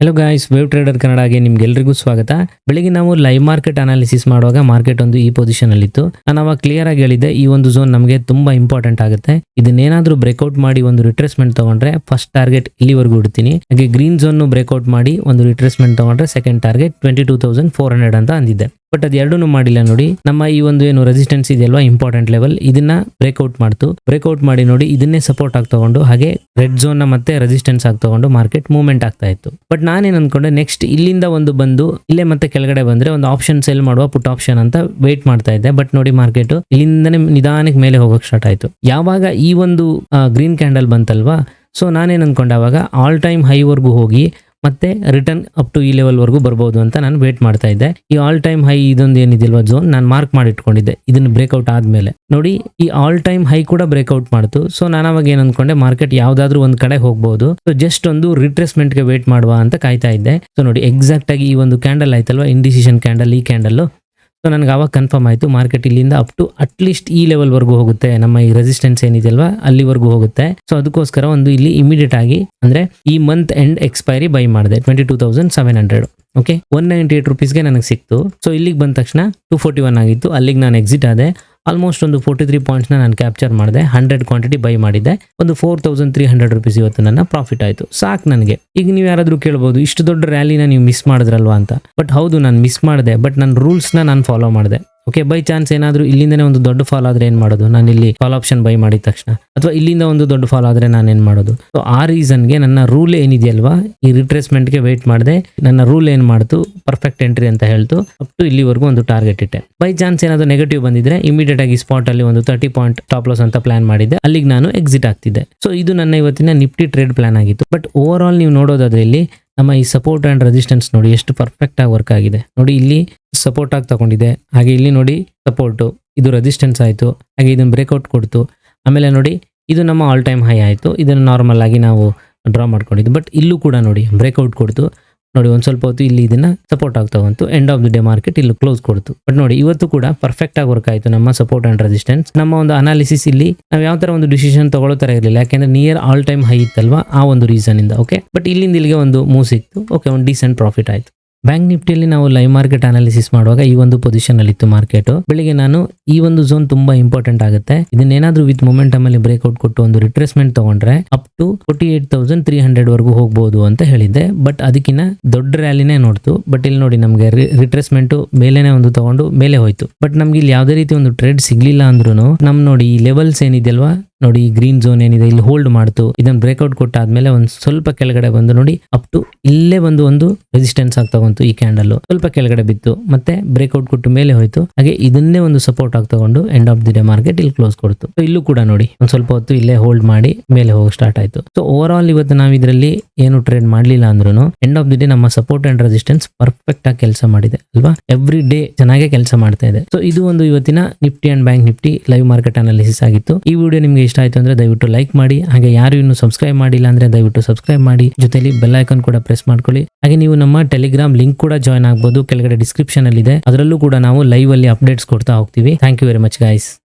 Hello guys wave trader ಕನ್ನಡಗೆ ನಿಮ್ಗೆಲ್ರಿಗೂ ಸ್ವಾಗತ. ಬೆಳಿಗ್ಗೆ ನಾವು ಲೈವ್ ಮಾರ್ಕೆಟ್ ಅನಾಲಿಸಿಸ್ ಮಾಡುವಾಗ ಮಾರ್ಕೆಟ್ ಒಂದು ಈ ಪೊಸಿಷನ್ ಅಲ್ಲಿತ್ತು. ನಾನು ಅವಾಗ ಕ್ಲಿಯರ್ ಆಗಿ ಹೇಳಿದ್ದೆ, ಈ ಒಂದು ಝೋನ್ ನಮಗೆ ತುಂಬಾ ಇಂಪಾರ್ಟೆಂಟ್ ಆಗುತ್ತೆ. ಇದನ್ನೇನಾದ್ರೂ ಬ್ರೇಕ್ಔಟ್ ಮಾಡಿ ಒಂದು ರಿಟ್ರೇಸ್ಮೆಂಟ್ ತಗೊಂಡ್ರೆ ಫಸ್ಟ್ ಟಾರ್ಗೆಟ್ ಇಲ್ಲಿವರೆಗೂ ಇಡ್ತೀನಿ. ಹಾಗೆ ಗ್ರೀನ್ ಝೋನ್ ಬ್ರೇಕ್ಔಟ್ ಮಾಡಿ ಒಂದು ರಿಟ್ರೇಸ್ಮೆಂಟ್ ತಗೊಂಡ್ರೆ second target twenty two thousand four hundred ಅಂತ ಅಂದಿದ್ದೆ. ಬಟ್ ಅದು ಎರಡೂ ಮಾಡಿಲ್ಲ ನೋಡಿ. ನಮ್ಮ ಈ ಒಂದು ಏನು ರೆಸಿಸ್ಟೆನ್ಸ್ ಇದೆಯಲ್ವಾ ಇಂಪಾರ್ಟೆಂಟ್ ಲೆವೆಲ್ ಇದನ್ನ ಬ್ರೇಕ್ಔಟ್ ಮಾಡ್ತು. ಬ್ರೇಕ್ಔಟ್ ಮಾಡಿ ನೋಡಿ, ಇದನ್ನೇ ಸಪೋರ್ಟ್ ಆಗಿ ತಗೊಂಡು, ಹಾಗೆ ರೆಡ್ ಝೋನ್ನ ಮತ್ತೆ ರೆಸಿಸ್ಟೆನ್ಸ್ ಆಗಿ ತಗೊಂಡು ಮಾರ್ಕೆಟ್ ಮೂವ್ಮೆಂಟ್ ಆಗ್ತಾ ಇತ್ತು. ಬಟ್ ನಾನೇನು ಅನ್ಕೊಂಡೆ ನೆಕ್ಸ್ಟ್ ಇಲ್ಲಿಂದ ಒಂದು ಬಂದು, ಇಲ್ಲೇ ಮತ್ತೆ ಕೆಳಗಡೆ ಬಂದ್ರೆ ಒಂದು ಆಪ್ಷನ್ ಸೆಲ್ ಮಾಡುವ ಪುಟ್ ಆಪ್ಷನ್ ಅಂತ ವೇಟ್ ಮಾಡ್ತಾ ಇದ್ದೆ. ಬಟ್ ನೋಡಿ ಮಾರ್ಕೆಟ್ ಇಲ್ಲಿಂದನೇ ನಿಧಾನಕ್ಕೆ ಮೇಲೆ ಹೋಗಕ್ ಸ್ಟಾರ್ಟ್ ಆಯ್ತು. ಯಾವಾಗ ಈ ಒಂದು ಗ್ರೀನ್ ಕ್ಯಾಂಡಲ್ ಬಂತಲ್ವಾ? ಸೊ ನಾನೇನು ಅನ್ಕೊಂಡೆ ಆಲ್ ಟೈಮ್ ಹೈವರೆಗೂ ಹೋಗಿ ಮತ್ತೆ ರಿಟರ್ನ್ ಅಪ್ ಟು ಈ ಲೆವೆಲ್ ವರೆಗೂ ಬರ್ಬೋದು ಅಂತ ನಾನು ವೇಟ್ ಮಾಡ್ತಾ ಇದ್ದೆ. ಈ ಆಲ್ ಟೈಮ್ ಹೈ ಇದೊಂದು ಏನಿದಿಲ್ವಾ ಝೋನ್ ನಾನು ಮಾರ್ಕ್ ಮಾಡಿ ಇಟ್ಕೊಂಡಿದ್ದೆ ಇದನ್ನ ಬ್ರೇಕ್ಔಟ್ ಆದ್ಮೇಲೆ. ನೋಡಿ, ಈ ಆಲ್ ಟೈಮ್ ಹೈ ಕೂಡ ಬ್ರೇಕ್ಔಟ್ ಮಾಡ್ತು. ಸೊ ನಾನು ಅವಾಗ ಏನು ಅನ್ಕೊಂಡೆ ಮಾರ್ಕೆಟ್ ಯಾವ್ದಾದ್ರು ಒಂದ್ ಕಡೆ ಹೋಗಬಹುದು ಸೊ ಜಸ್ಟ್ ಒಂದು ರಿಟ್ರೆಸ್ಮೆಂಟ್ಗೆ ವೇಟ್ ಮಾಡುವ ಅಂತ ಕಾಯ್ತಾ ಇದ್ದೆ. ಸೊ ನೋಡಿ ಎಕ್ಸಾಕ್ಟ್ ಆಗಿ ಈ ಒಂದು ಕ್ಯಾಂಡಲ್ ಆಯ್ತಲ್ವಾ? ಇಂಡಿಸಿಷನ್ ಕ್ಯಾಂಡಲ್ ಈ ಕ್ಯಾಂಡಲ್ ಸೊ ನನಗೆ ಆವಾಗ ಕನ್ಫರ್ಮ್ ಆಯಿತು ಮಾರ್ಕೆಟ್ ಇಲ್ಲಿಂದ ಅಪ್ ಟು ಅಟ್ಲೀಸ್ಟ್ ಈ ಲೆವೆಲ್ವರೆಗೂ ಹೋಗುತ್ತೆ. ನಮ್ಮ ಈ ರೆಸಿಸ್ಟೆನ್ಸ್ ಏನಿದೆಯಲ್ವಾ, ಅಲ್ಲಿವರೆಗೂ ಹೋಗುತ್ತೆ. ಸೊ ಅದಕ್ಕೋಸ್ಕರ ಒಂದು ಇಲ್ಲಿ ಇಮಿಡಿಯೇಟ್ ಆಗಿ ಅಂದ್ರೆ ಈ ಮಂತ್ ಎಂಡ್ ಎಕ್ಸ್ಪೈರಿ ಬೈ ಮಾಡಿದೆ twenty two thousand seven hundred okay one ninety eight ರುಪೀಸ್ಗೆ ನನಗೆ ಸಿಕ್ತು. ಸೊ ಇಲ್ಲಿಗೆ ಬಂದ ತಕ್ಷಣ ಟೂ ಫೋರ್ಟಿ ಒನ್ ಆಗಿತ್ತು. ಅಲ್ಲಿಗೆ ನಾನು ಎಕ್ಸಿಟ್ ಆದೆ. ಆಲ್ಮೋಸ್ಟ್ ಒಂದು ಫೋರ್ಟಿ ತ್ರೀ ಪಾಯಿಂಟ್ಸ್ನ ನಾನು ಕ್ಯಾಪ್ಚರ್ ಮಾಡಿದೆ ಹಂಡ್ರೆಡ್ ಕ್ವಾಂಟಿಟಿ ಬೈ ಮಾಡಿದ್ದೆ. ಒಂದು four thousand three hundred rupees ಇವತ್ತು ನನ್ನ ಪ್ರಾಫಿಟ್ ಆಯಿತು. ಸಾಕು ನನಗೆ. ಈಗ ನೀವು ಯಾರಾದರೂ ಕೇಳ್ಬೋದು, ಇಷ್ಟು ದೊಡ್ಡ ರ್ಯಾಲಿನ ನೀವು ಮಿಸ್ ಮಾಡಿದ್ರಲ್ವಾ ಅಂತ. ಬಟ್ ಹೌದು, ನಾನು ಮಿಸ್ ಮಾಡಿದೆ ಬಟ್ ನನ್ನ ರೂಲ್ಸ್ನ ನಾನು ಫಾಲೋ ಮಾಡಿದೆ. ಓಕೆ ಬೈ ಚಾನ್ಸ್ ಏನಾದರೂ ಇಲ್ಲಿಂದನೇ ಒಂದು ದೊಡ್ಡ ಫಾಲ್ ಆದ್ರೆ ಏನು ಮಾಡೋದು? ನಾನು ಇಲ್ಲಿ ಫಾಲ್ ಆಪ್ಷನ್ ಬೈ ಮಾಡಿದ ತಕ್ಷಣ. ಅಥವಾ ಇಲ್ಲಿಂದ ಒಂದು ದೊಡ್ಡ ಫಾಲ್ ಆದ್ರೆ ನಾನು ಏನು ಮಾಡೋದು? ಸೊ ಆ ರೀಸನ್ಗೆ ನನ್ನ ರೂಲ್ ಏನಿದೆಯಲ್ವಾ, ಈ ರಿಟ್ರೇಸ್ಮೆಂಟ್ಗೆ ವೆಯ್ಟ್ ಮಾಡಿದೆ. ನನ್ನ ರೂಲ್ ಏನು ಮಾಡ್ತು? ಪರ್ಫೆಕ್ಟ್ ಎಂಟ್ರಿ ಅಂತ ಹೇಳ್ತು. ಅಪ್ ಟು ಇಲ್ಲಿವರೆಗೂ ಒಂದು ಟಾರ್ಗೆಟ್ ಇಟ್ಟೆ. ಬೈ ಚಾನ್ಸ್ ಏನಾದರೂ ನೆಗೆಟಿವ್ ಬಂದಿದ್ರೆ ಇಮಿಡಿಯೇಟ್ ಆಗಿ ಸ್ಪಾಟ್ ಅಲ್ಲಿ ಒಂದು ತರ್ಟಿ ಪಾಯಿಂಟ್ ಟಾಪ್ ಲಾಸ್ ಅಂತ ಪ್ಲಾನ್ ಮಾಡಿದ್ದೆ. ಅಲ್ಲಿಗೆ ನಾನು ಎಕ್ಸಿಟ್ ಆಗ್ತಿದ್ದೆ. ಸೊ ಇದು ನನ್ನ ಇವತ್ತಿನ ನಿಫ್ಟಿ ಟ್ರೇಡ್ ಪ್ಲಾನ್ ಆಗಿತ್ತು. ಬಟ್ ಓವರ್ ಆಲ್ ನೀವು ನೋಡೋದಾದ್ರೆ ಇಲ್ಲಿ ನಮ್ಮ ಈ ಸಪೋರ್ಟ್ ಅಂಡ್ ರೆಸಿಸ್ಟೆನ್ಸ್ ನೋಡಿ ಎಷ್ಟು ಪರ್ಫೆಕ್ಟ್ ಆಗಿ ವರ್ಕ್ ಆಗಿದೆ. ನೋಡಿ ಇಲ್ಲಿ ಸಪೋರ್ಟ್ ಆಗಿ ತಗೊಂಡಿದೆ ಹಾಗೆ ಇಲ್ಲಿ ನೋಡಿ ಸಪೋರ್ಟು ಇದು ರೆಸಿಸ್ಟೆನ್ಸ್ ಆಯಿತು. ಹಾಗೆ ಇದನ್ನು ಬ್ರೇಕ್ಔಟ್ ಕೊಡ್ತು. ಆಮೇಲೆ ನೋಡಿ ಇದು ನಮ್ಮ ಆಲ್ ಟೈಮ್ ಹೈ ಆಯಿತು. ಇದನ್ನು ನಾರ್ಮಲ್ ಆಗಿ ನಾವು ಡ್ರಾ ಮಾಡ್ಕೊಂಡಿದ್ದು. ಬಟ್ ಇಲ್ಲೂ ಕೂಡ ನೋಡಿ ಬ್ರೇಕ್ಔಟ್ ಕೊಡ್ತು. ನೋಡಿ, ಒಂದು ಸ್ವಲ್ಪ ಹೊತ್ತು ಇಲ್ಲಿ ಇದನ್ನ ಸಪೋರ್ಟ್ ಆಗ್ತಾ ಬಂತು. End of the day market ಇಲ್ಲಿ ಕ್ಲೋಸ್ ಕೊಡ್ತು. ಬಟ್ ನೋಡಿ, ಇವತ್ತು ಕೂಡ ಪರ್ಫೆಕ್ಟ್ ಆಗಿ ವರ್ಕ್ ಆಯಿತು ನಮ್ಮ ಸಪೋರ್ಟ್ ಅಂಡ್ ರೆಸಿಸ್ಟೆನ್ಸ್ ನಮ್ಮ ಒಂದು ಅನಾಲಿಸಿಸ್ ಇಲ್ಲಿ ನಾವು ಯಾವ ತರ ಒಂದು ಡಿಸಿಷನ್ ತಗೊಳ್ಳೋ ತರ ಇರಲಿಲ್ಲ. ಯಾಕೆಂದ್ರೆ ನಿಯರ್ ಆಲ್ ಟೈಮ್ ಹೈ ಇತ್ತಲ್ವಾ? ಆ ಒಂದು ರೀಸನ್ ಇಂದ ಓಕೆ ಬಟ್ ಇಲ್ಲಿಂದ ಇಲ್ಲಿಗೆ ಒಂದು ಮೂವ್ ಸಿಕ್ತು. ಓಕೆ ಒಂದು ಡೀಸೆಂಟ್ ಪ್ರಾಫಿಟ್ ಆಯಿತು. ಬ್ಯಾಂಕ್ ನಿಫ್ಟಿಯಲ್ಲಿ ನಾವು ಲೈವ್ ಮಾರ್ಕೆಟ್ ಅನಾಲಿಸಿಸ್ ಮಾಡುವಾಗ ಈ ಒಂದು ಪೊಸಿಷನ್ ಅಲ್ಲಿ ಇತ್ತು ಮಾರ್ಕೆಟ್ ಬೆಳಿಗ್ಗೆ ನಾನು ಈ ಒಂದು ಝೋನ್ ತುಂಬಾ ಇಂಪಾರ್ಟೆಂಟ್ ಆಗುತ್ತೆ. ಇದನ್ನೇನಾದ್ರೂ ವಿತ್ ಮೊಮೆಂಟಮ್ ಅಲ್ಲಿ ಬ್ರೇಕ್ಔಟ್ ಕೊಟ್ಟು ಒಂದು ರಿಟ್ರೇಸ್ಮೆಂಟ್ ತಗೊಂಡ್ರೆ up to forty eight thousand three hundred ವರೆಗೂ ಹೋಗ್ಬೋದು ಅಂತ ಹೇಳಿದ್ದೆ. ಬಟ್ ಅದಕ್ಕಿಂತ ದೊಡ್ಡ ರ್ಯಾಲಿನೇ ನೋಡ್ತು. ಬಟ್ ಇಲ್ಲಿ ನೋಡಿ ನಮಗೆ ರಿಟ್ರೆಸ್ಮೆಂಟ್ ಮೇಲೆನೆ ಒಂದು ತಗೊಂಡು ಮೇಲೆ ಹೋಯ್ತು. ಬಟ್ ನಮ್ಗೆ ಇಲ್ಲಿ ಯಾವುದೇ ರೀತಿ ಒಂದು ಟ್ರೇಡ್ ಸಿಗ್ಲಿಲ್ಲ ಅಂದ್ರೂ ನಮ್ ನೋಡಿ ಈ ಲೆವೆಲ್ಸ್ ಏನಿದೆಯಲ್ವಾ ನೋಡಿ ಗ್ರೀನ್ ಝೋನ್ ಏನಿದೆ, ಇಲ್ಲಿ ಹೋಲ್ಡ್ ಮಾಡ್ತು. ಇದನ್ನ ಬ್ರೇಕ್ಔಟ್ ಕೊಟ್ಟಾದ್ಮೇಲೆ ಒಂದು ಸ್ವಲ್ಪ ಕೆಳಗಡೆ ಬಂದು ನೋಡಿ ಅಪ್ ಟು ಇಲ್ಲೇ ಬಂದು ಒಂದು ರೆಸಿಸ್ಟೆನ್ಸ್ ಆಗಿ ತಗೊಂತು ಈ ಕ್ಯಾಂಡಲ್ ಸ್ವಲ್ಪ ಕೆಳಗಡೆ ಬಿತ್ತು, ಮತ್ತೆ ಬ್ರೇಕ್ಔಟ್ ಕೊಟ್ಟು ಮೇಲೆ ಹೋಯ್ತು. ಹಾಗೆ ಇದನ್ನೇ ಒಂದು ಸಪೋರ್ಟ್ ಆಗಿ ತಗೊಂಡು end of the day market ಇಲ್ಲಿ ಕ್ಲೋಸ್ ಕೊಡ್ತು. ಇಲ್ಲೂ ಕೂಡ ನೋಡಿ, ಒಂದ್ ಸ್ವಲ್ಪ ಹೊತ್ತು ಇಲ್ಲೇ ಹೋಲ್ಡ್ ಮಾಡಿ ಮೇಲೆ ಹೋಗಿ ಸ್ಟಾರ್ಟ್ ಆಯ್ತು. ಸೊ ಓವರ್ ಆಲ್ ಇವತ್ತು ನಾವು ಇದರಲ್ಲಿ ಏನು ಟ್ರೇಡ್ ಮಾಡ್ಲಿಲ್ಲ ಅಂದ್ರೂ ಎಂಡ್ ಆಫ್ ದಿ ಡೇ ನಮ್ಮ ಸಪೋರ್ಟ್ ಅಂಡ್ ರೆಸಿಸ್ಟೆನ್ಸ್ ಪರ್ಫೆಕ್ಟ್ ಆಗಿ ಕೆಲಸ ಮಾಡಿದೆ, ಅಲ್ವಾ? ಎವ್ರಿ ಡೇ ಚೆನ್ನಾಗೇ ಕೆಲಸ ಮಾಡ್ತಾ ಇದೆ. ಸೊ ಇದು ಒಂದು ಇವತ್ತಿನ Nifty and bank Nifty live market analysis ಆಗಿತ್ತು. ಈ ವಿಡಿಯೋ ನಿಮಗೆ ಇಷ್ಟ ಆಯ್ತು ಅಂದ್ರೆ ದಯವಿಟ್ಟು ಲೈಕ್ ಮಾಡಿ. ಹಾಗೆ ಯಾರು ಇನ್ನು ಸಬ್ಸ್ಕ್ರೈಬ್ ಮಾಡಿಲ್ಲ ಅಂದ್ರೆ ದಯವಿಟ್ಟು ಸಬ್ಸ್ಕ್ರೈಬ್ ಮಾಡಿ. ಜೊತೆಲಿ ಬೆಲ್ ಐಕನ್ ಕೂಡ ಪ್ರೆಸ್ ಮಾಡ್ಕೊಳ್ಳಿ. ಹಾಗೆ ನೀವು ನಮ್ಮ ಟೆಲಿಗ್ರಾಮ್ ಲಿಂಕ್ ಕೂಡ ಜಾಯ್ನ್ ಆಗ್ಬೋದು. ಕೆಳಗಡೆ ಡಿಸ್ಕ್ರಿಪ್ಷನ್ ಅಲ್ಲಿ ಇದೆ ಅದರಲ್ಲೂ ಕೂಡ ನಾವು ಲೈವ್ ಅಲ್ಲಿ ಅಪ್ಡೇಟ್ಸ್ ಕೊಡ್ತಾ ಹೋಗ್ತೀವಿ. Thank you very much guys